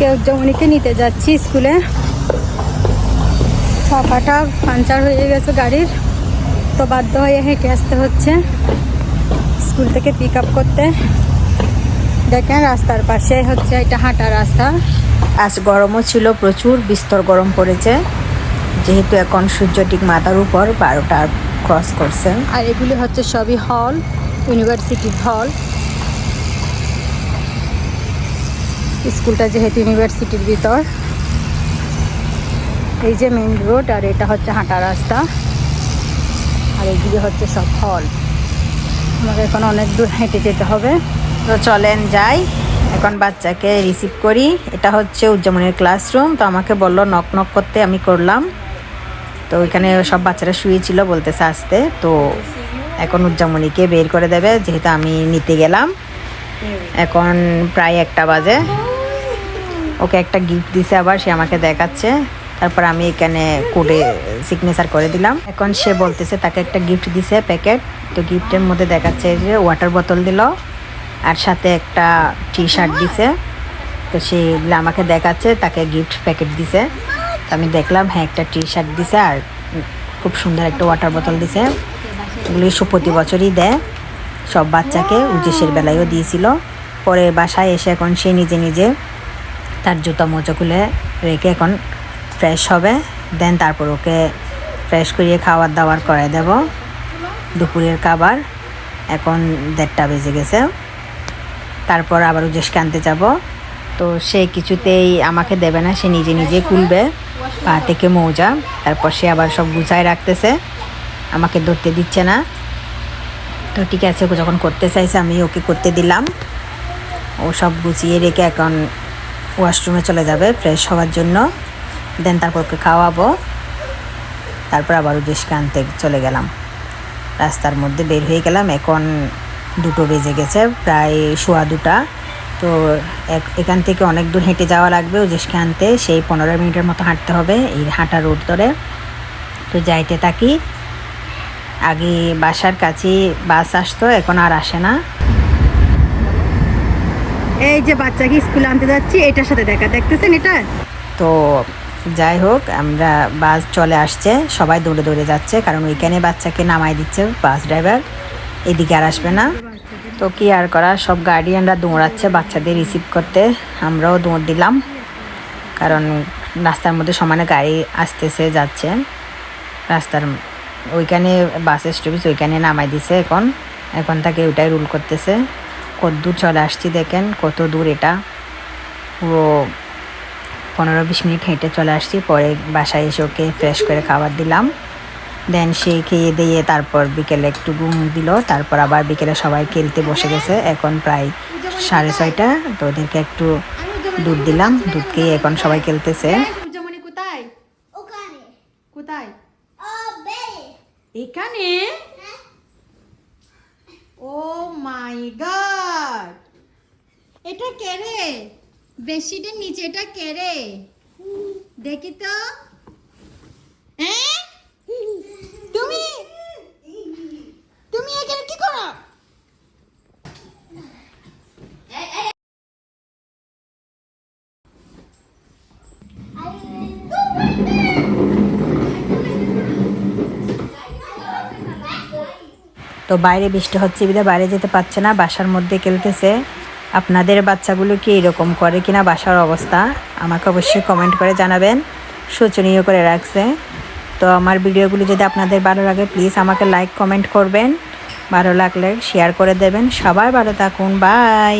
আজকে উজ্জমণিকে নিতে যাচ্ছি স্কুলে। চাকাটা পাঞ্চার হয়ে গেছে গাড়ির তো বাধ্য হয়ে হেঁটে আসতে হচ্ছে স্কুল থেকে পিক আপ করতে। দেখেন রাস্তার পাশে হচ্ছে এটা হাঁটা রাস্তা। আজ গরমও ছিল প্রচুর বিস্তর গরম পড়েছে। যেহেতু এখন সূর্য ঠিক মাথার উপর বারোটা ক্রস করছে। আর এগুলি হচ্ছে সবই হল ইউনিভার্সিটির হল স্কুলটা যেহেতু ইউনিভার্সিটির ভিতর, এই যে মেইন রোড আর এটা হচ্ছে হাঁটা রাস্তা, আর এগুলি হচ্ছে সব হল আমাকে এখন অনেক দূর হেঁটে যেতে হবে। তো চলেন যাই। এখন বাচ্চাকে রিসিভ করি। এটা হচ্ছে উজ্জামনের ক্লাসরুম তো আমাকে বলল, নক নক করতে আমি করলাম। তো ওইখানে সব বাচ্চারা শুয়েছিল বলতেছে আসতে। তো এখন উজ্জামণিকে বের করে দেবে, যেহেতু আমি নিতে গেলাম। এখন প্রায় একটা বাজে। ওকে একটা গিফট দিছে আবার, সে আমাকে দেখাচ্ছে। তারপর আমি এখানে কোডে সিগনেচার করে দিলাম। এখন সে বলতেছে তাকে একটা গিফট দিছে প্যাকেট তো গিফটের মধ্যে দেখাচ্ছে যে ওয়াটার বোতল দিল, আর সাথে একটা টি শার্ট দিছে। তো সে আমাকে দেখাচ্ছে, তাকে গিফট প্যাকেট দিছে। তো আমি দেখলাম হ্যাঁ একটা টি শার্ট দিছে, আর খুব সুন্দর একটা ওয়াটার বোতল দিছে। এগুলি প্রতি বছরই দেয়। সব বাচ্চাকে উদ্দেশ্যের বেলায়ও দিয়েছিল। পরে বাসায় এসে এখন সে নিজে নিজে তার জুতো মোজা খুলে রেখে এখন ফ্রেশ হবে। দেন তারপর ওকে ফ্রেশ করিয়ে খাবার দাবার করে দেব। দুপুরের খাবার এখন দেড়টা বেজে গেছে। তারপর আবার উজেশকে আনতে যাব। তো সে কিছুতেই আমাকে দেবে না, সে নিজে নিজে খুলবে। পা থেকে মৌজা, তারপর সে আবার সব গুছায় রাখতেছে। আমাকে ধরতে দিচ্ছে না। তো ঠিক আছে, ও যখন করতে চাইছে, আমি ওকে করতে দিলাম। ও সব গুছিয়ে রেখে এখন ওয়াশরুমে চলে যাবে ফ্রেশ হওয়ার জন্য। দেন তারপর ওকে খাওয়াবো। তারপর আবার উদ্দেশ্যকে আনতে চলে গেলাম। রাস্তার মধ্যে বের হয়ে গেলাম। এখন দুটো বেজে গেছে, প্রায় শোয়া দুটা। তো এক- এখান থেকে অনেক দূর হেঁটে যাওয়া লাগবে উদ্দেশ্যকে আনতে। সেই পনেরো মিনিটের মতো হাঁটতে হবে এই হাঁটা রোড ধরে। তো যাইতে থাকি। আগে বাসার কাছে বাস আসতো, এখন আর আসে না। এই যে বাচ্চাকে স্কুলে আনতে যাচ্ছি, এটার সাথে দেখা, দেখতেছেন এটা? তো যাই হোক, আমরা বাস চলে আসছে, সবাই দৌড়ে দৌড়ে যাচ্ছে, কারণ ওইখানে বাচ্চাকে নামাই দিচ্ছে বাস ড্রাইভার, এদিকে আর আসবে না। তো কি আর করা, সব গার্ডিয়ানরা দৌড়াচ্ছে বাচ্চাদের রিসিভ করতে, আমরাও দৌড় দিলাম, কারণ রাস্তার মধ্যে সমানে গাড়ি আসতেছে, যাচ্ছে। রাস্তার ওইখানে বাস স্টপেজ ওইখানে নামাই দিছে এখন এখন তাকে ওইটাই রুল করতেছে। কত দূর চলে আসছি দেখেন কত দূর এটা। পুরো পনেরো বিশ মিনিট হেঁটে চলে আসছি পরে বাসায় এসে ওকে ফ্রেশ করে খাবার দিলাম। দেন সে খেয়ে দিয়ে তারপর বিকেলে একটু ঘুম দিল তারপর আবার বিকেলে সবাই খেলতে বসে গেছে। এখন প্রায় সাড়ে ছয়টা তো ওদেরকে একটু দুধ দিলাম দুধ খেয়ে এখন সবাই খেলতেছে। কোথায়? এখানে? Oh my god! এটা কে রে বেডশিটের নিচে এটা কে রে দেখি তো। হ্যাঁ? তুমি? তুমি এখানে কি করো? তো বাইরে বৃষ্টি হচ্ছে বিধে বাইরে যেতে পারছে না, বাসার মধ্যে খেলতেছে আপনাদের বাচ্চাগুলো কি এরকম করে কিনা বাসার অবস্থা, আমাকে অবশ্যই কমেন্ট করে জানাবেন। শোচনীয় করে রাখছে। তো আমার ভিডিওগুলো যদি আপনাদের ভালো লাগে প্লিজ আমাকে লাইক কমেন্ট করবেন। ভালো লাগলে শেয়ার করে দেবেন। সবাই ভালো থাকুন। বাই